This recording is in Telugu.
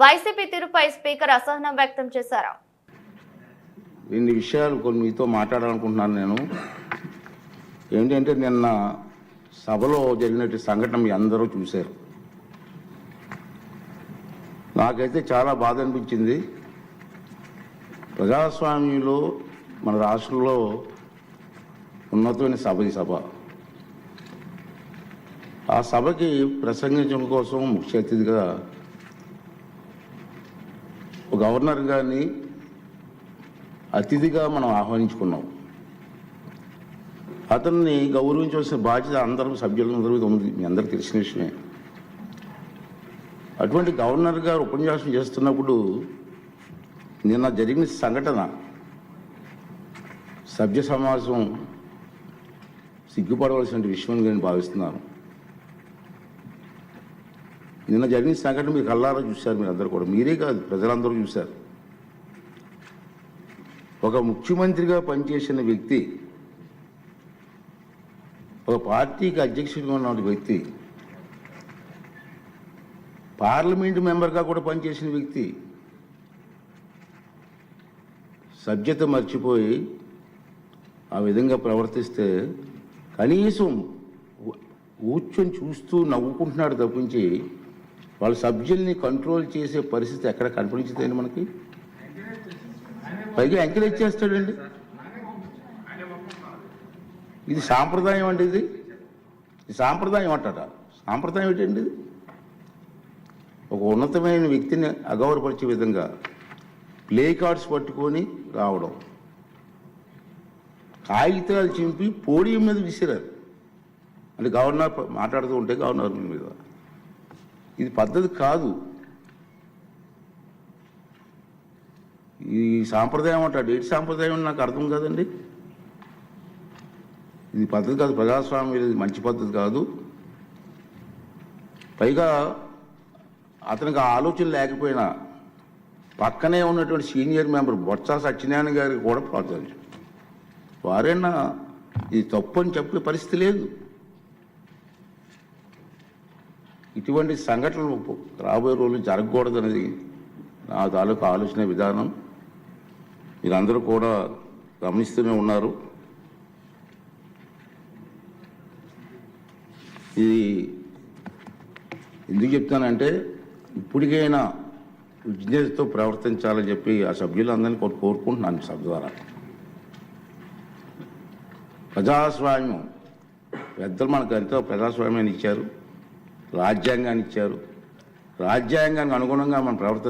వైసీపీ తీరుపై స్పీకర్ అసహనం వ్యక్తం చేశారు. ఇన్ని విషయాలు కొన్ని మీతో మాట్లాడాలనుకుంటున్నాను నేను. ఏంటంటే నిన్న సభలో జరిగినట్టు సంఘటన మీ అందరూ చూశారు. నాకైతే చాలా బాధ అనిపించింది. ప్రజాస్వామ్యంలో మన రాష్ట్రంలో ఉన్నతమైన సభ ఈ సభ. ఆ సభకి ప్రసంగించడం కోసం ముఖ్య అతిథిగా గవర్నర్ గారిని అతిథిగా మనం ఆహ్వానించుకున్నాం. అతన్ని గౌరవించవలసిన బాధ్యత అందరం సభ్యులందరూ ఉంది మీ అందరికి తెలిసిన విషయమే. అటువంటి గవర్నర్ గారు ఉపన్యాసం చేస్తున్నప్పుడు నిన్న జరిగిన సంఘటన సభ్య సమాజం సిగ్గుపడవలసిన విషయం నేను భావిస్తున్నాను. నిన్న జరిగిన సంఘటన మీరు కల్లారా చూశారు మీరు అందరూ కూడా. మీరే కాదు ప్రజలందరూ చూశారు. ఒక ముఖ్యమంత్రిగా పనిచేసిన వ్యక్తి ఒక పార్టీకి అధ్యక్షుడిగా ఉన్న వ్యక్తి పార్లమెంటు మెంబర్గా కూడా పనిచేసిన వ్యక్తి సభ్యత మర్చిపోయి ఆ విధంగా ప్రవర్తిస్తే కనీసం కూర్చొని చూస్తూ నవ్వుకుంటున్నాడు తప్పించి వాళ్ళ సభ్యుల్ని కంట్రోల్ చేసే పరిస్థితి ఎక్కడ కనిపించదండి మనకి? పైగా ఎంకరేజ్ చేస్తాడండి. ఇది సాంప్రదాయం అండి ఇది. సాంప్రదాయం అంటారా సాంప్రదాయం ఏంటండి ఇది? ఒక ఉన్నతమైన వ్యక్తిని అగౌరవపరిచే విధంగా ప్లే కార్డ్స్ పట్టుకొని రావడం. కాగితాలు చింపి పోడియం మీద విసిరారు. అంటే గవర్నర్ మాట్లాడుతూ ఉంటే గవర్నర్ మీద. ఇది పద్ధతి కాదు. ఈ సాంప్రదాయం అంటాడు ఏంటి సాంప్రదాయం అని నాకు అర్థం కాదండి. ఇది పద్ధతి కాదు ప్రజాస్వామ్యం ఇది మంచి పద్ధతి కాదు. పైగా అతనికి ఆలోచన లేకపోయినా పక్కనే ఉన్నటువంటి సీనియర్ మెంబర్ బొత్స సత్యనారాయణ గారికి కూడా ప్రోత్సహించారు వారైనా ఇది తప్పు అని చెప్పే పరిస్థితి లేదు. ఇటువంటి సంఘటనలు రాబోయే రోజులు జరగకూడదనేది నా తాలూకు ఆలోచన విధానం. మీరందరూ కూడా గమనిస్తూనే ఉన్నారు. ఇది ఎందుకు చెప్తానంటే ఇప్పటికైనా విజ్ఞతతో ప్రవర్తించాలని చెప్పి ఆ సభ్యులందరినీ కొన్ని కోరుకుంటున్నాను సభ ద్వారా. ప్రజాస్వామ్యం పెద్దలు మనకు ఎంతో ప్రజాస్వామ్యాన్ని ఇచ్చారు. రాజ్యాంగాన్ని ఇచ్చారు. రాజ్యాంగానికి అనుగుణంగా మనం ప్రవర్తన